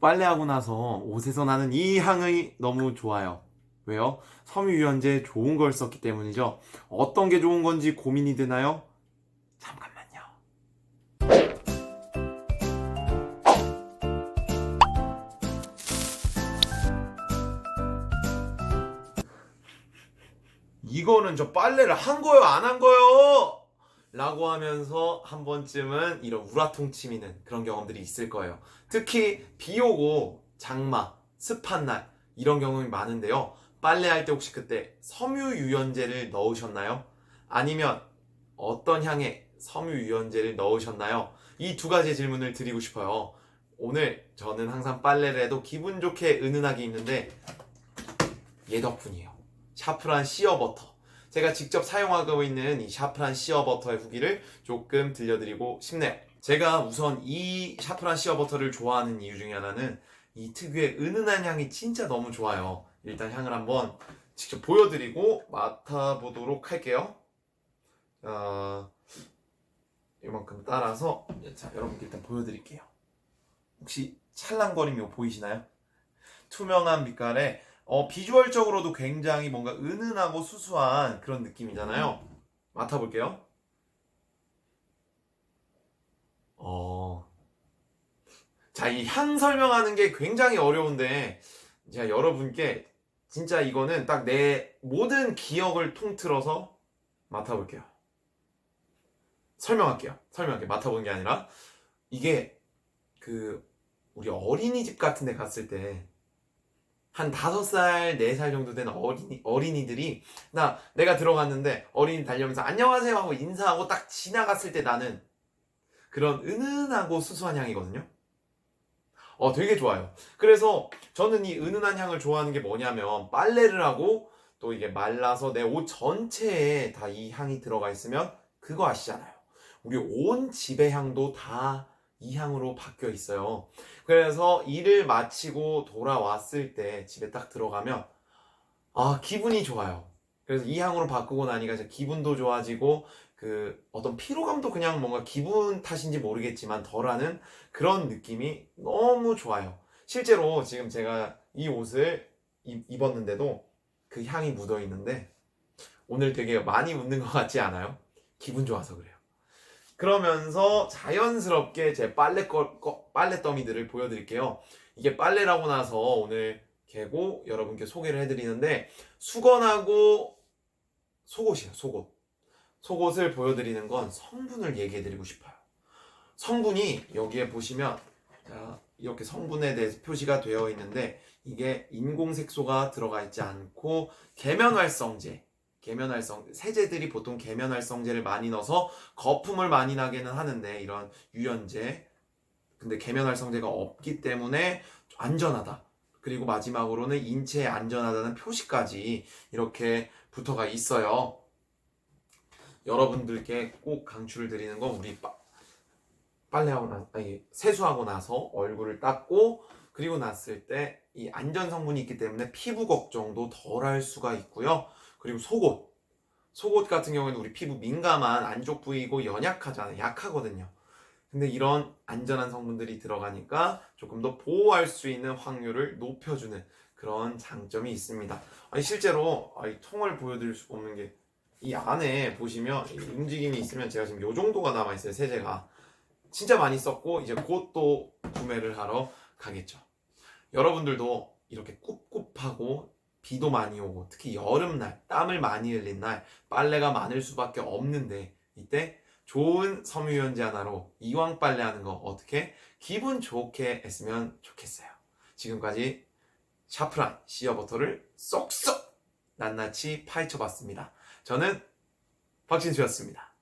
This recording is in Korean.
빨래하고 나서 옷에서 나는 이 향이 너무 좋아요. 왜요? 섬유유연제 좋은 걸 썼기 때문이죠. 어떤 게 좋은 건지 고민이 되나요? 잠깐만요. 이거는 저 빨래를 한 거요, 안 한 거요? 라고 하면서 한 번쯤은 이런 우라통 치미는 그런 경험들이 있을 거예요. 특히 비 오고 장마, 습한 날 이런 경험이 많은데요. 빨래할 때 혹시 그때 섬유유연제를 넣으셨나요? 아니면 어떤 향에 섬유유연제를 넣으셨나요? 이 두 가지 질문을 드리고 싶어요. 오늘 저는 항상 빨래를 해도 기분 좋게 은은하게 입는데 얘 덕분이에요. 샤프란 시어버터. 제가 직접 사용하고 있는 이 샤프란 시어 버터의 후기를 조금 들려드리고 싶네요. 제가 우선 이 샤프란 시어 버터를 좋아하는 이유 중에 하나는 이 특유의 은은한 향이 진짜 너무 좋아요. 일단 향을 한번 직접 보여드리고 맡아보도록 할게요. 자, 이만큼 따라서 자, 여러분께 일단 보여드릴게요. 혹시 찰랑거림이 보이시나요? 투명한 빛깔에 어, 비주얼적으로도 굉장히 뭔가 은은하고 수수한 그런 느낌이잖아요. 맡아볼게요. 어. 자, 이 향 설명하는 게 굉장히 어려운데, 제가 여러분께 진짜 이거는 딱 내 모든 기억을 통틀어서 맡아볼게요. 설명할게요. 설명할게요. 맡아보는 게 아니라, 이게 그, 우리 어린이집 같은 데 갔을 때, 한 다섯 살, 네 살 정도 된 어린이, 어린이들이, 나, 내가 들어갔는데, 어린이 달려오면서 안녕하세요 하고 인사하고 딱 지나갔을 때 나는 그런 은은하고 수수한 향이거든요. 어, 되게 좋아요. 그래서 저는 이 은은한 향을 좋아하는 게 뭐냐면, 빨래를 하고, 또 이게 말라서 내 옷 전체에 다 이 향이 들어가 있으면, 그거 아시잖아요. 우리 온 집의 향도 다 이 향으로 바뀌어 있어요. 그래서 일을 마치고 돌아왔을 때 집에 딱 들어가면 아 기분이 좋아요. 그래서 이 향으로 바꾸고 나니까 기분도 좋아지고 그 어떤 피로감도 그냥 뭔가 기분 탓인지 모르겠지만 덜하는 그런 느낌이 너무 좋아요. 실제로 지금 제가 이 옷을 입- 입었는데도 그 향이 묻어 있는데 오늘 되게 많이 웃는 것 같지 않아요? 기분 좋아서 그래요. 그러면서 자연스럽게 제 빨래 거, 거- 빨래 더미들을 보여드릴게요. 이게 빨래라고 나서 오늘 개고 여러분께 소개를 해드리는데 수건하고 속옷이에요. 속옷. 속옷을 보여드리는 건 성분을 얘기해드리고 싶어요. 성분이 여기에 보시면 자, 이렇게 성분에 대해서 표시가 되어 있는데 이게 인공색소가 들어가 있지 않고 계면활성제 계면활성 세제들이 보통 계면활성제를 많이 넣어서 거품을 많이 나게는 하는데 이런 유연제. 근데 계면활성제가 없기 때문에 안전하다. 그리고 마지막으로는 인체에 안전하다는 표시까지 이렇게 붙어가 있어요. 여러분들께 꼭 강추를 드리는 건 우리 빠, 빨래하고 나 아니 세수하고 나서 얼굴을 닦고 그리고 났을 때 이 안전 성분이 있기 때문에 피부 걱정도 덜 할 수가 있고요 그리고 속옷 속옷 같은 경우에는 우리 피부 민감한 안쪽 부위고 연약하잖아요. 약하거든요. 근데 이런 안전한 성분들이 들어가니까 조금 더 보호할 수 있는 확률을 높여주는 그런 장점이 있습니다. 아니 실제로 아, 이 통을 보여드릴 수 없는 게 이 안에 보시면 이 움직임이 있으면 제가 지금 요 정도가 남아 있어요 세제가 진짜 많이 썼고 이제 곧 또 구매를 하러 가겠죠. 여러분들도 이렇게 꿉꿉하고 비도 많이 오고 특히 여름날 땀을 많이 흘린 날 빨래가 많을 수밖에 없는데 이때 좋은 섬유유연제 하나로 이왕 빨래하는 거 어떻게 기분 좋게 했으면 좋겠어요. 지금까지 샤프란 시어버터를 쏙쏙 낱낱이 파헤쳐 봤습니다. 저는 박진수였습니다.